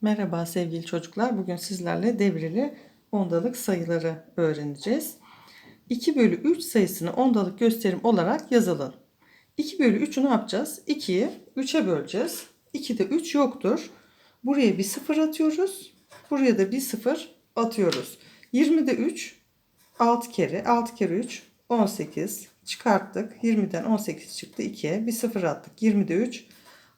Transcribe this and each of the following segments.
Merhaba sevgili çocuklar. Bugün sizlerle devreli ondalık sayıları öğreneceğiz. 2 bölü 3 sayısını ondalık gösterim olarak yazalım. 2 bölü 3'ü ne yapacağız? 2'yi 3'e böleceğiz. 2'de 3 yoktur. Buraya bir sıfır atıyoruz. Buraya da bir sıfır atıyoruz. 20'de 3 6 kere 6 kere 3 18 çıkarttık. 20'den 18 çıktı 2'ye bir sıfır attık. 20'de 3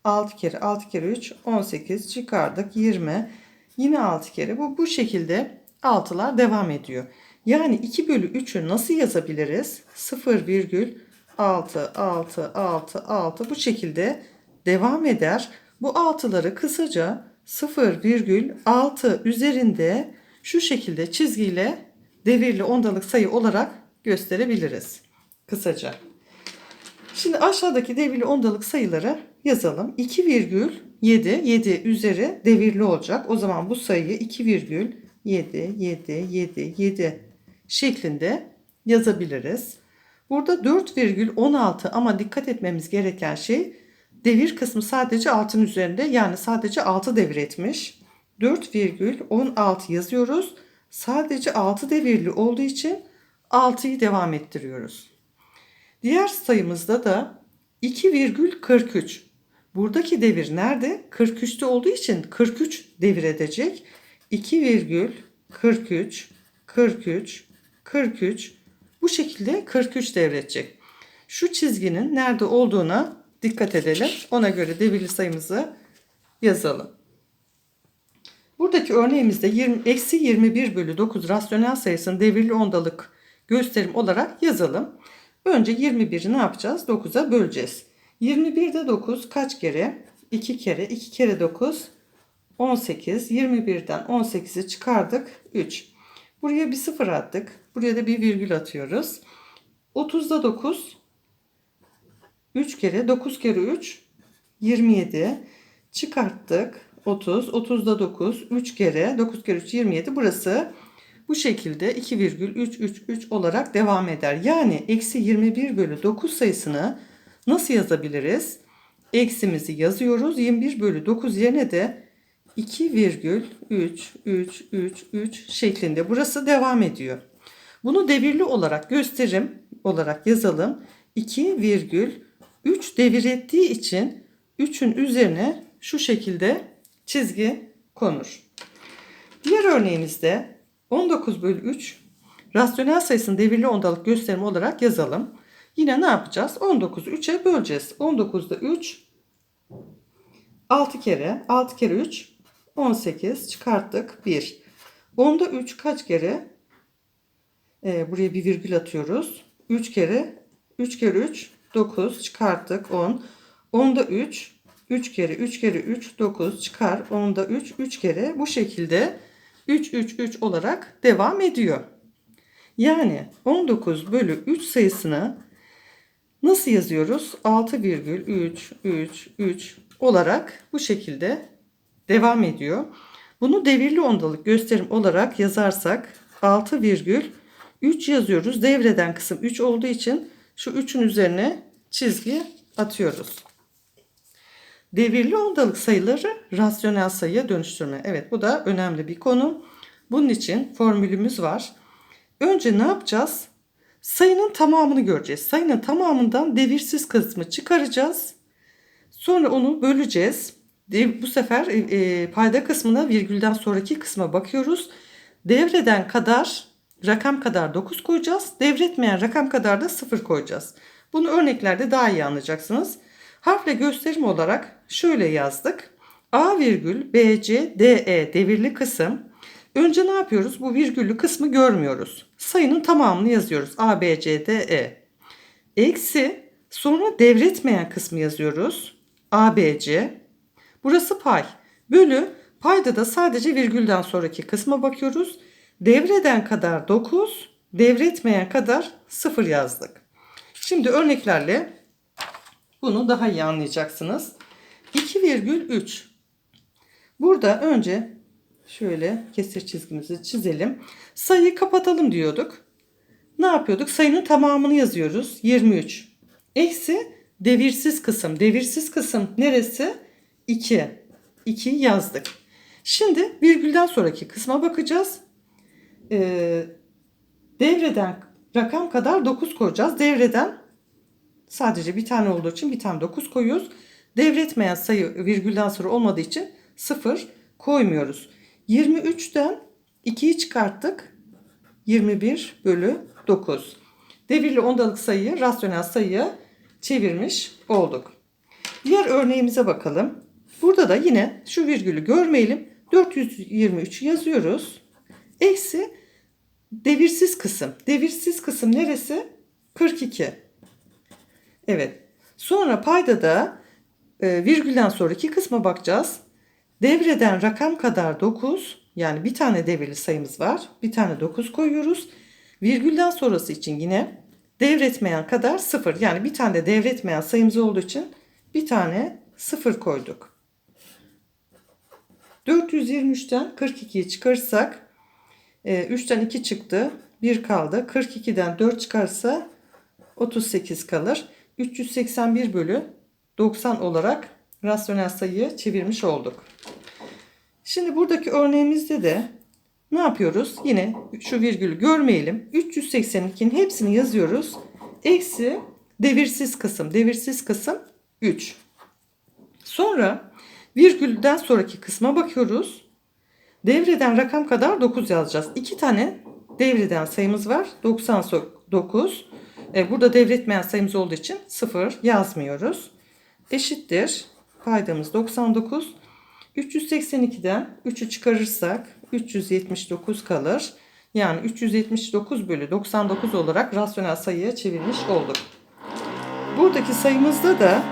6 kere 6 kere 3 18 çıkardık 20 yine 6 kere bu bu şekilde 6'lar devam ediyor. Yani 2 bölü 3'ü nasıl yazabiliriz? 0 virgül 6 6 6 6 bu şekilde devam eder. Bu 6'ları kısaca 0 virgül 6 üzerinde şu şekilde çizgiyle devirli ondalık sayı olarak gösterebiliriz. Kısaca. Şimdi aşağıdaki devirli ondalık sayıları yazalım. 2,7 7 üzeri devirli olacak. O zaman bu sayıyı 2,7 7 7 7 şeklinde yazabiliriz. Burada 4,16 ama dikkat etmemiz gereken şey devir kısmı sadece 6'ın üzerinde yani sadece 6 devir etmiş. 4,16 yazıyoruz. Sadece 6 devirli olduğu için 6'yı devam ettiriyoruz. Diğer sayımızda da 2,43. Buradaki devir nerede? 43'te olduğu için 43 devir edecek. 2,43 43 43 bu şekilde 43 devredecek. Şu çizginin nerede olduğuna dikkat edelim. Ona göre devirli sayımızı yazalım. Buradaki örneğimizde 20, eksi 21 bölü 9 rasyonel sayısının devirli ondalık gösterim olarak yazalım. Önce 21'i ne yapacağız? 9'a böleceğiz. 21'de 9 kaç kere? 2 kere. 2 kere 9 18. 21'den 18'i çıkardık. 3. Buraya bir sıfır attık. Buraya da bir virgül atıyoruz. 30'da 9 3 kere 9 kere 3 27 çıkarttık 30 30'da 9 3 kere 9 kere 3 27 burası bu şekilde 2,333 olarak devam eder. Yani eksi 21 bölü 9 sayısını nasıl yazabiliriz? Eksimizi yazıyoruz. 21 bölü 9 yerine de 2,3333 şeklinde burası devam ediyor. Bunu devirli olarak gösterim olarak yazalım. 2,3 devir ettiği için 3'ün üzerine şu şekilde çizgi konur. Diğer örneğimizde 19 bölü 3 rasyonel sayısının devirli ondalık gösterimi olarak yazalım. Yine ne yapacağız? 19'u 3'e böleceğiz. 19'da 3 6 kere 6 kere 3 18 çıkarttık 1. 10'da 3 kaç kere? Ee, buraya bir virgül atıyoruz. 3 kere 3 kere 3 9 çıkarttık 10. 10'da 3 3 kere 3 kere 3 9 çıkar. 10'da 3 3 kere bu şekilde 3 3 3 olarak devam ediyor. Yani 19 bölü 3 sayısını nasıl yazıyoruz? 6,3 3 3 olarak bu şekilde devam ediyor. Bunu devirli ondalık gösterim olarak yazarsak 6,3 yazıyoruz. Devreden kısım 3 olduğu için şu 3'ün üzerine çizgi atıyoruz. Devirli ondalık sayıları rasyonel sayıya dönüştürme. Evet bu da önemli bir konu. Bunun için formülümüz var. Önce ne yapacağız? Sayının tamamını göreceğiz. Sayının tamamından devirsiz kısmı çıkaracağız. Sonra onu böleceğiz. Bu sefer e, payda kısmına virgülden sonraki kısma bakıyoruz. Devreden kadar rakam kadar 9 koyacağız. Devretmeyen rakam kadar da 0 koyacağız. Bunu örneklerde daha iyi anlayacaksınız. Harfle gösterim olarak şöyle yazdık. A virgül B, C, D, E devirli kısım. Önce ne yapıyoruz? Bu virgüllü kısmı görmüyoruz. Sayının tamamını yazıyoruz. A, B, C, D, E. Eksi sonra devretmeyen kısmı yazıyoruz. A, B, C. Burası pay. Bölü payda da sadece virgülden sonraki kısma bakıyoruz. Devreden kadar 9, devretmeyen kadar 0 yazdık. Şimdi örneklerle bunu daha iyi anlayacaksınız. 2,3. Burada önce şöyle kesir çizgimizi çizelim. Sayıyı kapatalım diyorduk. Ne yapıyorduk? Sayının tamamını yazıyoruz. 23. Eksi devirsiz kısım. Devirsiz kısım neresi? 2. 2 yazdık. Şimdi virgülden sonraki kısma bakacağız. Ee, devreden rakam kadar 9 koyacağız. Devreden sadece bir tane olduğu için bir tane 9 koyuyoruz. Devretmeyen sayı virgülden sonra olmadığı için 0 koymuyoruz. 23'ten 2'yi çıkarttık. 21 bölü 9. Devirli ondalık sayıyı rasyonel sayıya çevirmiş olduk. Diğer örneğimize bakalım. Burada da yine şu virgülü görmeyelim. 423 yazıyoruz. Eksi devirsiz kısım. Devirsiz kısım neresi? 42. Evet. Sonra paydada e, virgülden sonraki kısma bakacağız. Devreden rakam kadar 9 yani bir tane devirli sayımız var. Bir tane 9 koyuyoruz. Virgülden sonrası için yine devretmeyen kadar 0 yani bir tane de devretmeyen sayımız olduğu için bir tane 0 koyduk. 423'ten 42'yi çıkarırsak 3'ten 2 çıktı 1 kaldı. 42'den 4 çıkarsa 38 kalır. 381 bölü 90 olarak rasyonel sayıyı çevirmiş olduk. Şimdi buradaki örneğimizde de ne yapıyoruz? Yine şu virgülü görmeyelim. 382'nin hepsini yazıyoruz. Eksi devirsiz kısım. Devirsiz kısım 3. Sonra virgülden sonraki kısma bakıyoruz. Devreden rakam kadar 9 yazacağız. 2 tane devreden sayımız var. 99. E, burada devretmeyen sayımız olduğu için 0 yazmıyoruz. Eşittir. Paydamız 99. 382'den 3'ü çıkarırsak 379 kalır. Yani 379 bölü 99 olarak rasyonel sayıya çevirmiş olduk. Buradaki sayımızda da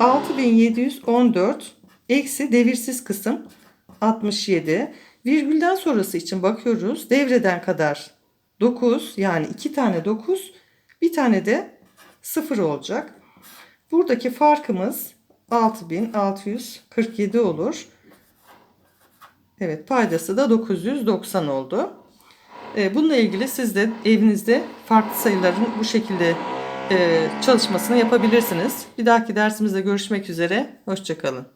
6714 eksi devirsiz kısım 67. Virgülden sonrası için bakıyoruz. Devreden kadar 9 yani 2 tane 9 bir tane de 0 olacak. Buradaki farkımız 6647 olur. Evet paydası da 990 oldu. Ee, Bununla ilgili siz de evinizde farklı sayıların bu şekilde e, çalışmasını yapabilirsiniz. Bir dahaki dersimizde görüşmek üzere. Hoşçakalın.